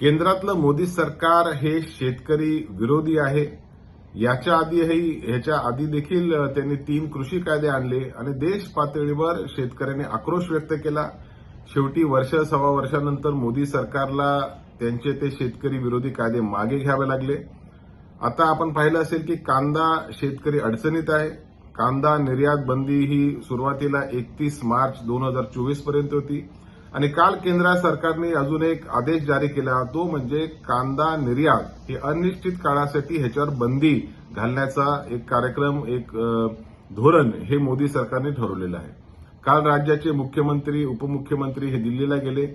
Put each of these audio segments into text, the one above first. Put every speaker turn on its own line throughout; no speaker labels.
केंद्रातलं मोदी सरकार हे शेतकरी विरोधी आहे. याच्या आधीही ह्याच्या आधी देखील त्यांनी तीन कृषी कायदे आणले आणि देश पातळीवर शेतकऱ्यांनी आक्रोश व्यक्त केला. शेवटी वर्ष सव्वा वर्षानंतर मोदी सरकारला त्यांचे ते शेतकरी विरोधी कायदे मागे घ्यावे लागले. आता आपण पाहिलं असेल की कांदा शेतकरी अडचणीत आहे. कांदा निर्यात बंदी ही सुरुवातीला एकतीस मार्च दोन हजार चोवीसपर्यंत होती. आणि काल केंद्र सरकारने अजून एक आदेश जारी केला तो म्हणजे कांदा निर्यात ही अनिश्चित काळासाठी ह्याच्यावर बंदी घालण्याचा एक कार्यक्रम एक धोरण हे मोदी सरकारने ठरवलेलं आहे. काल राज्याचे मुख्यमंत्री उपमुख्यमंत्री हे दिल्लीला गेले.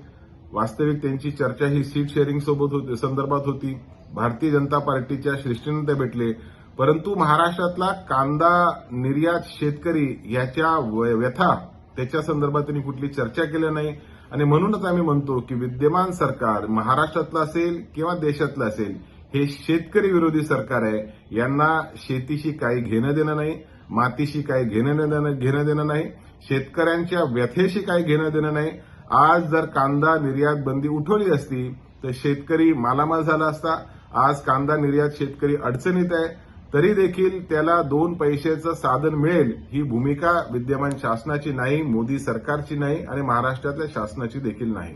वास्तविक त्यांची चर्चा ही सीट शेअरिंग सोबत होती संदर्भात होती. भारतीय जनता पार्टीच्या श्रेष्ठींना ते भेटले. परंतु महाराष्ट्रातला कांदा निर्यात शेतकरी याच्या व्यथा त्याच्या संदर्भात त्यांनी कुठली चर्चा केली नाही. आणि म्हणूनच आम्ही म्हणतो की विद्यमान सरकार महाराष्ट्रातलं असेल किंवा देशातलं असेल हे शेतकरी विरोधी सरकार आहे. यांना शेतीशी काही घेणं देणं नाही मातीशी काही घेणं देणं घेणं देणं नाही शेतकऱ्यांच्या व्यथेशी काही घेणं देणं नाही. आज जर कांदा निर्यात बंदी उठवली असती तर शेतकरी मालामाल झाला असता. आज कांदा निर्यात शेतकरी अडचणीत आहे. तरी देखील त्याला दोन पैशाचं साधन मिळेल ही भूमिका विद्यमान शासनाची नाही मोदी सरकारची नाही आणि महाराष्ट्रातल्या शासनाची देखील नाही.